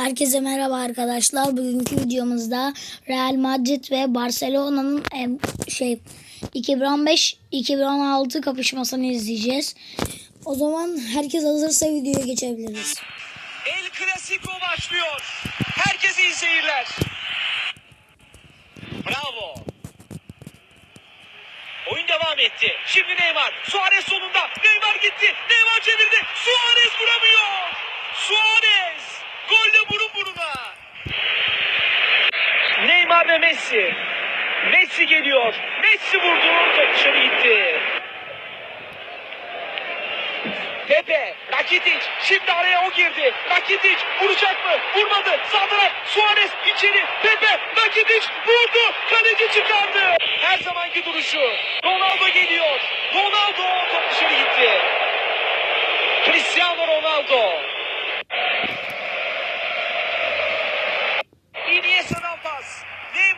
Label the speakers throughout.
Speaker 1: Herkese merhaba arkadaşlar. Bugünkü videomuzda Real Madrid ve Barcelona'nın şey 2015-2016 kapışmasını izleyeceğiz. O zaman herkes hazırsa videoya geçebiliriz.
Speaker 2: El Clasico başlıyor. Herkese iyi seyirler. Bravo. Oyun devam etti. Şimdi Neymar. Suarez sonunda. Neymar gitti. Neymar çevirdi. Suarez vuramıyor. Suarez. Golle burun buruna. Neymar ve Messi. Messi geliyor. Messi vurdu. Top dışarı gitti. Pepe, Rakitic, şimdi araya o girdi. Rakitic vuracak mı? Vurmadı. Sağ taraf, Suarez içeri. Pepe, Rakitic vurdu. Kaleci çıkardı. Her zamanki duruşu. Ronaldo geliyor. Ronaldo top dışarı gitti. Cristiano Ronaldo. Iniesta'dan pas.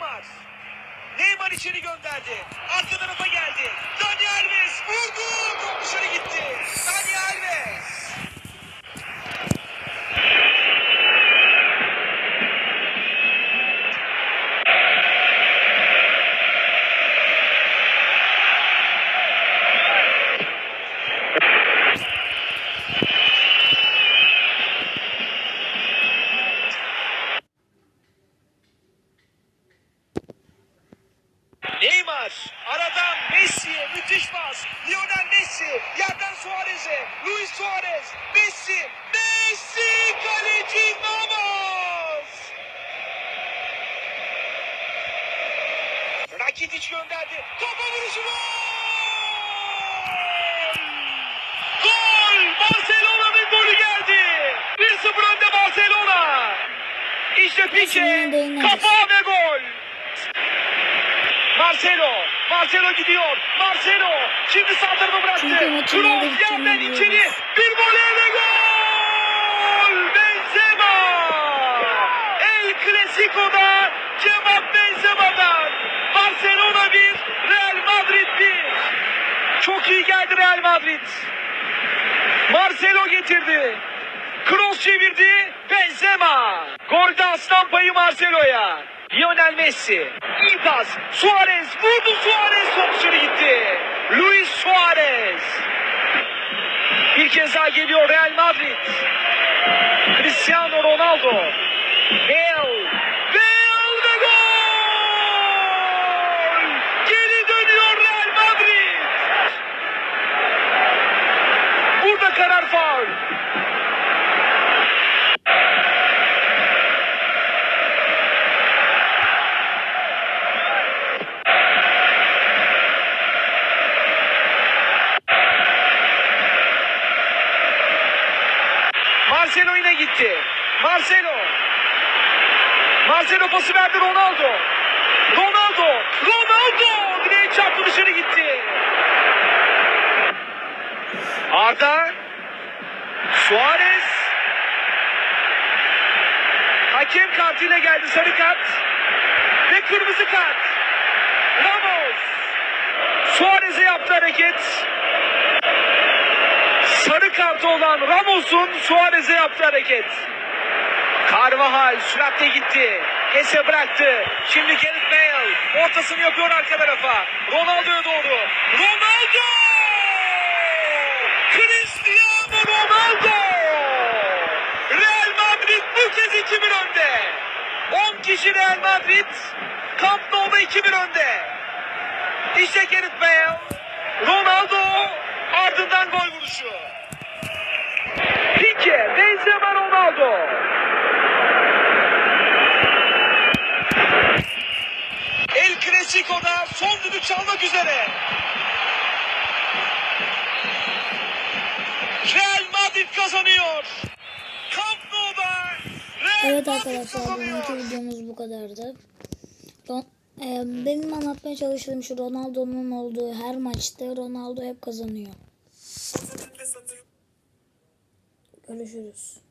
Speaker 2: Neymar. Neymar içeri gönderdi. Arka tarafa geldi. Dani Alves vurdu. Top dışarı gitti. Dani Alves. Neymar aradan Messi'ye müthiş pas. Lionel Messi yerden Suarez'e. Luis Suarez. Messi. Messi kaleci Navas. Rakitic gönderdi. Topa vuruşu gol! Gol! Barcelona'nın golü geldi. 1-0 önde Barcelona. İşte Pique. Kafa ve gol. Marcelo. Marcelo gidiyor. Marcelo. Şimdi tarafa bıraktı. Kroos yerden içeri. Bir voley ve gol. Benzema. El Clasico'da cevap Benzema'dan. Barcelona 1, Real Madrid 1. Çok iyi geldi Real Madrid. Marcelo getirdi. Kroos çevirdi. Benzema. Golde aslan payı Marcelo'ya. Lionel Messi. İyi. Suarez. Vurdu Suarez. Top dışarı gitti. Luis Suarez. Bir kez daha geliyor Real Madrid. Cristiano Ronaldo. Bale ve gol! Geri dönüyor Real Madrid. Burada karar faul. Marcelo yine gitti. Marcelo. Marcelo pası verdi Ronaldo. Ronaldo. Ronaldo. Direğe çarptı dışarı gitti. Arda. Suarez. Hakem kartıyla geldi sarı kart. Ve kırmızı kart. Ramos. Suarez'e yaptı hareket. Sarı kartı olan Ramos'un Suarez'e yaptığı hareket. Carvajal süratle gitti. Ese bıraktı. Şimdi Gareth Bale ortasını yapıyor arka tarafa. Ronaldo'ya doğru. Ronaldo! Cristiano Ronaldo! Real Madrid bu kez 2-1 önde. 10 kişi Real Madrid. Camp Nou'da 2-1 önde. İşte Gareth Bale. Ronaldo ardından gol vuruşu. Pique, Benzema, Ronaldo. El Clasico'da son düdük çalmak üzere. Real Madrid kazanıyor. Camp Nou'da Real
Speaker 1: Evet arkadaşlar bugünkü videomuz bu kadardı. Ron- e, benim anlatmaya çalıştığım şu Ronaldo'nun olduğu her maçta Ronaldo hep kazanıyor. Görüşürüz.